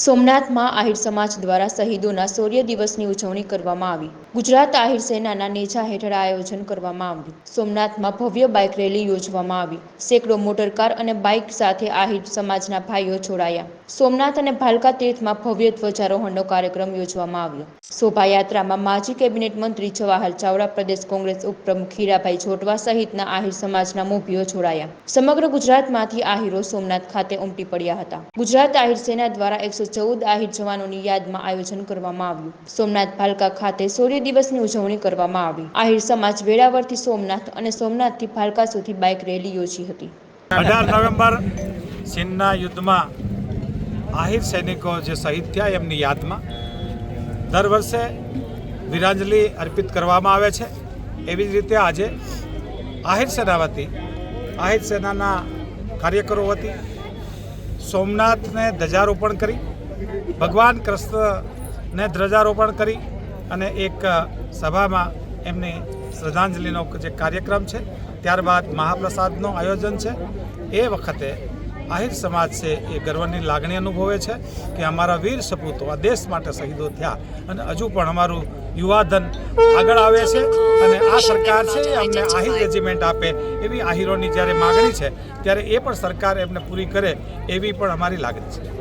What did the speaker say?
સોમનાથમાં આહિર સમાજ દ્વારા શહીદોના શૌર્ય દિવસની ઉજવણી કરવામાં આવી. ગુજરાત આહિર સેનાના નેજા હેઠળ આયોજન કરવામાં આવ્યું. સોમનાથમાં ભવ્ય બાઇક રેલી યોજવામાં આવી. સેંકડો મોટરકાર અને બાઇક સાથે આહિર સમાજના ભાઈઓ જોડાયા. સોમનાથ અને ભાલકા તીર્થમાં ભવ્ય ધ્વજારોહણનો કાર્યક્રમ યોજવામાં આવ્યો. શોભાયાત્રામાં માજી કેબિનેટ મંત્રી જવાહર ચાવડા, પ્રદેશ કોંગ્રેસ ઉપપ્રમુખ હીરાભાઈ જોટવા સહિતના આહિર સમાજના મોભીઓ જોડાયા. સમગ્ર ગુજરાતમાંથી આહિરો સોમનાથ ખાતે ઉમટી પડ્યા હતા. ગુજરાત આહિર સેના દ્વારા એકસો ચૌદ આહિર જવાનોની યાદમાં આયોજન કરવામાં આવ્યું. સોમનાથ ભાલકા ખાતે શૌર્ય દિવસની ઉજવણી કરવામાં આવી. આહિર સમાજ વેળાવરથી સોમનાથ અને સોમનાથથી ભાલકા સુધી બાઇક રેલી યોજી હતી. અઢાર નવેમ્બર સિંહના યુદ્ધમાં આહિર સૈનિકો જે શહીદ થયા એમની યાદમાં દર વર્ષે વીરાંજલિ અર્પિત કરવામાં આવે છે. એવી જ રીતે આજે આહિર સેના વતી આહિર સેનાના કાર્યકરો વતી સોમનાથને ધ્વજારોપણ કરી, ભગવાન કૃષ્ણને ધ્વજારોપણ કરી અને એક સભામાં એમની શ્રદ્ધાંજલિનો જે કાર્યક્રમ છે, ત્યારબાદ મહાપ્રસાદનું આયોજન છે. એ વખતે આહિર સમાજ છે એ ગર્વની લાગણી અનુભવે છે કે અમારા વીર સપૂતો આ દેશ માટે શહીદો થયા અને હજુ પણ અમારું યુવાધન આગળ આવે છે અને આ સરકાર છે એ અમને આહિર રેજિમેન્ટ આપે એવી આહિરોની જ્યારે માગણી છે, ત્યારે એ પણ સરકાર એમને પૂરી કરે એવી પણ અમારી લાગણી છે.